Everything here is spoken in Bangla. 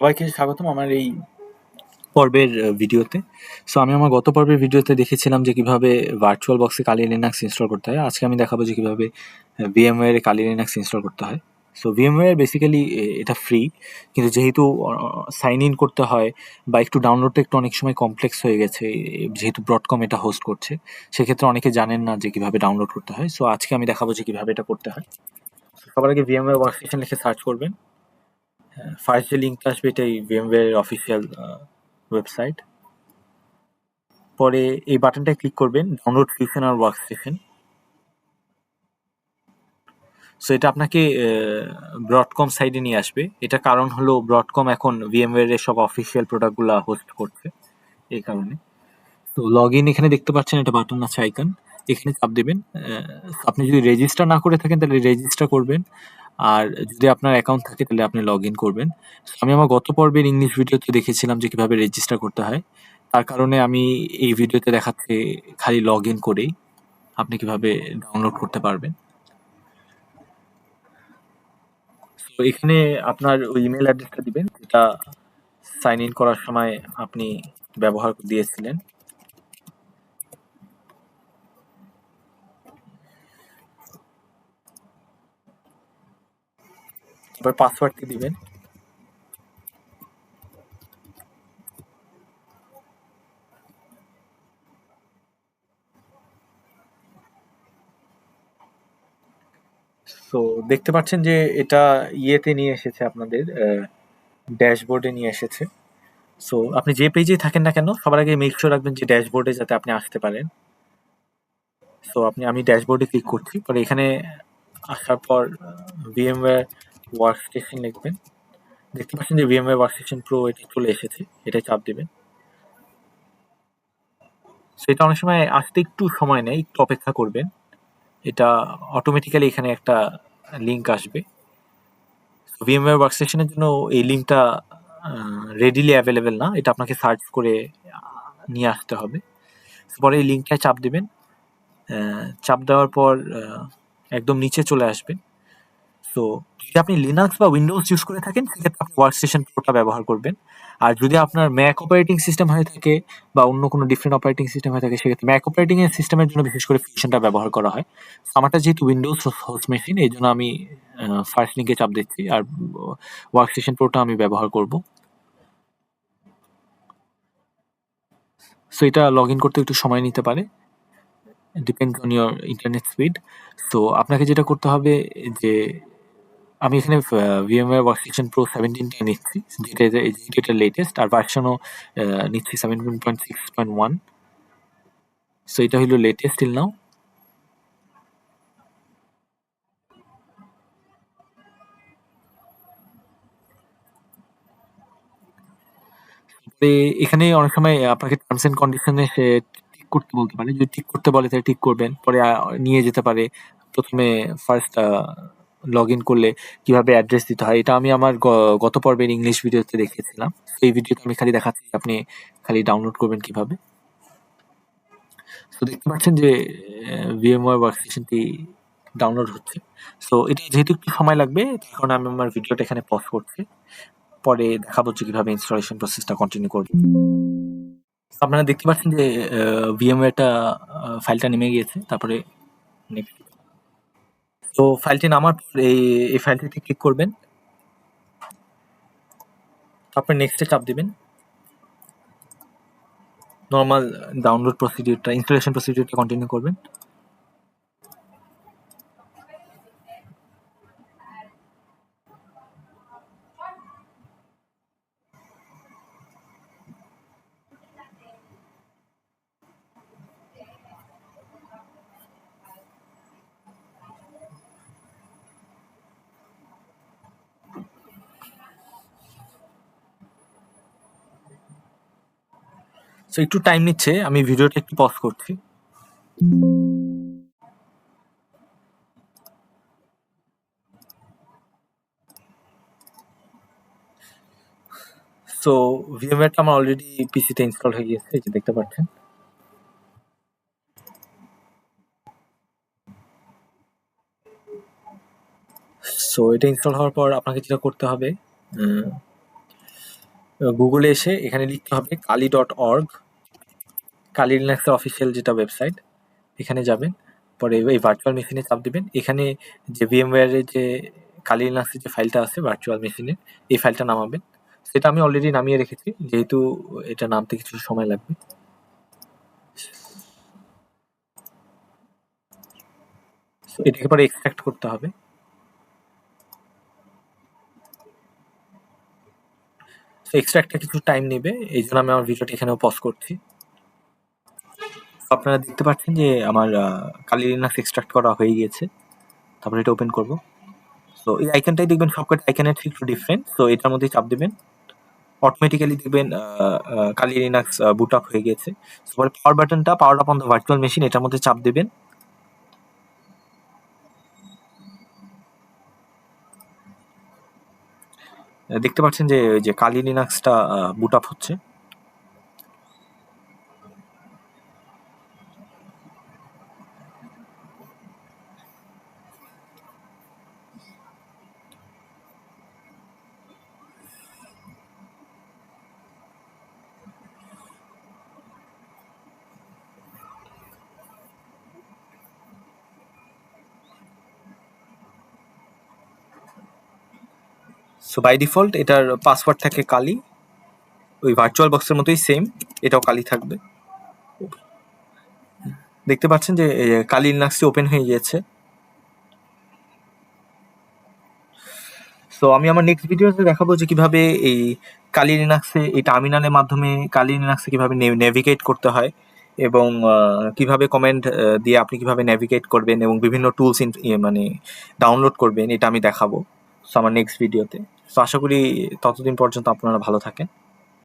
সবাইকে স্বাগতম আমার এই পর্বের ভিডিওতে। সো আমি আমার গত পর্বের ভিডিওতে দেখেছিলাম যে কীভাবে ভার্চুয়াল বক্সে কালি লিনাক্স ইনস্টল করতে হয়। আজকে আমি দেখাবো যে কীভাবে ভিএমওয়্যার এ কালি লিনাক্স ইনস্টল করতে হয়। সো ভিএমওয়্যার বেসিক্যালি এটা ফ্রি কিন্তু যেহেতু সাইন ইন করতে হয় বা একটু ডাউনলোডটা একটু অনেক সময় কমপ্লেক্স হয়ে গেছে যেহেতু ব্রডকম এটা হোস্ট করছে, সেক্ষেত্রে অনেকে জানেন না যে কীভাবে ডাউনলোড করতে হয়। সো আজকে আমি দেখাবো যে কীভাবে এটা করতে হয়। সবার আগে ভিএমওয়্যার ওয়ার্কস্টেশন লিখে সার্চ করবেন। ফার্স্ট যে লিঙ্কটা আসবে এটাই ভিএমওয়্যার অফিসিয়াল ওয়েবসাইট পরে এই বাটনটায় ক্লিক করবেন ডাউনলোড ফিউশন আর ওয়ার্কস্টেশন সো এটা আপনাকে ব্রডকম সাইডে নিয়ে আসবে। এটা কারণ হলো ব্রডকম এখন ভিএমওয়্যার এর সব অফিসিয়াল প্রোডাক্টগুলো হোস্ট করছে, এই কারণে। তো লগ ইন এখানে দেখতে পাচ্ছেন একটা বাটন আছে আইকন এখানে চাপ দেবেন আপনি যদি রেজিস্টার না করে থাকেন, তাহলে রেজিস্টার করবেন। আর যদি আপনার অ্যাকাউন্ট থাকে তাহলে আপনি লগ ইন করবেন। আমি আমার গত পর্বের ইংলিশ ভিডিওতে দেখেছিলাম যে কীভাবে রেজিস্টার করতে হয়। তার কারণে আমি এই ভিডিওতে দেখাচ্ছি খালি লগ ইন করেই আপনি কীভাবে ডাউনলোড করতে পারবেন। তো এখানে আপনার ওই ইমেল অ্যাড্রেসটা দিবেন, যেটা সাইন ইন করার সময় আপনি ব্যবহার দিয়েছিলেন। তারপর পাসওয়ার্ডটি দিবেন। তো দেখতে পাচ্ছেন যে এটা ইয়েতে নিয়ে এসেছে আপনাদের ড্যাশবোর্ডে নিয়ে এসেছে। সো আপনি যে পেজে থাকেন না কেন, সবার আগে মেক শিওর রাখবেন যে ড্যাশবোর্ডে যাতে আপনি আসতে পারেন। সো আপনি, আমি ড্যাশবোর্ডে ক্লিক করছি। পরে এখানে আসার পর ভিএমওয়্যার ওয়ার্কস্টেশন লিখবেন দেখতে পাচ্ছেন যে ভিএমওয়্যার ওয়ার্কস্টেশন প্রো এটি চলে এসেছে, এটাই চাপ দিবেন। সেটা অনেক সময় আসতে একটু সময় নেয়, একটু অপেক্ষা করবেন। এটা অটোমেটিক্যালি এখানে একটা লিঙ্ক আসবে। ভিএমওয়্যার ওয়ার্কস্টেশনের জন্য এই লিঙ্কটা রেডিলি অ্যাভেলেবেল না, এটা আপনাকে সার্চ করে নিয়ে আসতে হবে। পরে এই লিঙ্কটায় চাপ দেবেন। চাপ দেওয়ার পর একদম নিচে চলে আসবেন। তো যদি আপনি লিনাক্স বা উইন্ডোজ ইউজ করে থাকেন, সেক্ষেত্রে আপনি ওয়ার্কস্টেশন প্রোটা ব্যবহার করবেন। আর যদি আপনার ম্যাক অপারেটিং সিস্টেম হয়ে থাকে বা অন্য কোনো ডিফারেন্ট অপারেটিং সিস্টেম হয়ে থাকে, সেক্ষেত্রে ম্যাক অপারেটিং সিস্টেমের জন্য বিশেষ করে ফিউশনটা ব্যবহার করা হয়। আমারটা যেহেতু উইন্ডোজ হোস্ট মেশিন এই জন্য আমি ফার্স্ট লিঙ্কে চাপ দিচ্ছি। আর ওয়ার্কস্টেশন প্রোটা আমি ব্যবহার করব। সো এটা লগ ইন করতে একটু সময় নিতে পারে। Depend on your internet speed তো আপনাকে যেটা করতে হবে যে আমি এখানে ভিএমওয়্যার ওয়ার্কস্টেশন প্রো সেভেন্টিনটা নিচ্ছি। যেটা যেটা লেটেস্ট আর ভার্সনও নিচ্ছি seventeen point six point one so এটা হলো লেটেস্ট টিল নাও এখানে অনেক সময় আপনাকে টার্মস এন্ড কন্ডিশনে সে ঠিক করতে বলতে পারে। যদি ঠিক করতে বলে, তাহলে ঠিক করবেন। পরে নিয়ে যেতে পারে। প্রথমে ফার্স্ট লগ ইন করলে কীভাবে অ্যাড্রেস দিতে হয়, এটা আমি আমার গত পর্বের ইংলিশ ভিডিওতে দেখেছিলাম। এই ভিডিওতে আমি খালি দেখাচ্ছি আপনি খালি ডাউনলোড করবেন কীভাবে। তো দেখতে পাচ্ছেন যে ভিএমওয়ার ওয়ার্কস্টেশনটি ডাউনলোড হচ্ছে। সো এটা যেহেতু একটু সময় লাগবে কারণে আমি আমার ভিডিওটা এখানে পজ করছি। পরে দেখাবো যে কীভাবে ইনস্টলেশন প্রসেসটা কন্টিনিউ করব। আপনারা দেখতে পাচ্ছেন যে ভিএমওয়ারটা ফাইলটা নেমে গিয়েছে। তারপরে next। তো ফাইলটি নামার পর এই এই ফাইলটিতে ক্লিক করবেন। তারপর নেক্সটে চাপ দেবেন। নর্মাল ডাউনলোড প্রসিডিউরটা ইনস্টলেশন প্রসিডিউরটা কন্টিনিউ করবেন। সো একটু টাইম নিচ্ছে, আমি ভিডিওটা একটু পজ করছি। সো ভিএমওয়্যারটা আমার অলরেডি পিসিতে ইনস্টল হয়ে গিয়েছে, এই যে দেখতে পাচ্ছেন। সো এটা ইনস্টল হওয়ার পর আপনাকে যেটা করতে হবে গুগলে এসে এখানে লিখতে হবে কালি ডট অর্গ কালি লিনাক্সের অফিসিয়াল যেটা ওয়েবসাইট এখানে যাবেন। পরে এই ভার্চুয়াল মেশিনে চাপ দিবেন। এখানে যে ভিএমওয়্যারের যে কালি লিনাক্সের যে ফাইলটা আছে ভার্চুয়াল মেশিনে এই ফাইলটা নামাবেন। সেটা আমি অলরেডি নামিয়ে রেখেছি। যেহেতু এটা নামতে কিছু সময় লাগবে। এটাকে পরে এক্সট্রাক্ট করতে হবে। এক্সট্রাক্টটা কিছু টাইম নেবে। এই জন্য আমি আমার ভিডিওটা এখানেও পজ করছি। আপনারা দেখতে পাচ্ছেন যে আমার কালি লিনাক্স এক্সট্রাক্ট করা হয়ে গিয়েছে। তারপরে এটা ওপেন করব। সো এই আইকনটাই দেখবেন সবকটা আইকনের ঠিক একটু ডিফারেন্ট সো এটার মধ্যে চাপ দেবেন। অটোমেটিক্যালি দেখবেন কালি লিনাক্স বুট আপ হয়ে গেছে সো পাওয়ার বাটনটা power up on the virtual machine এটার মধ্যে চাপ দেবেন। দেখতে পাচ্ছেন যে, ওই যে কালি লিনাক্সটা বুট আপ হচ্ছে। সো বাই ডিফল্ট এটার পাসওয়ার্ড থাকে কালি। ওই ভার্চুয়াল বক্সের মতোই সেম এটাও কালি থাকবে। দেখতে পাচ্ছেন যে কালি লিনাক্সটি ওপেন হয়ে গিয়েছে। সো আমি আমার নেক্সট ভিডিওতে দেখাবো যে কীভাবে এই কালি লিনাক্সে এই টার্মিনালের মাধ্যমে কালি লিনাক্সে কীভাবে নেভিগেট করতে হয় এবং কীভাবে কমেন্ট দিয়ে আপনি কীভাবে নেভিগেট করবেন এবং বিভিন্ন টুলস মানে ডাউনলোড করবেন, এটা আমি দেখাবো। সো আমার নেক্সট ভিডিওতে সো আশা করি ততদিন পর্যন্ত আপনারা ভালো থাকেন।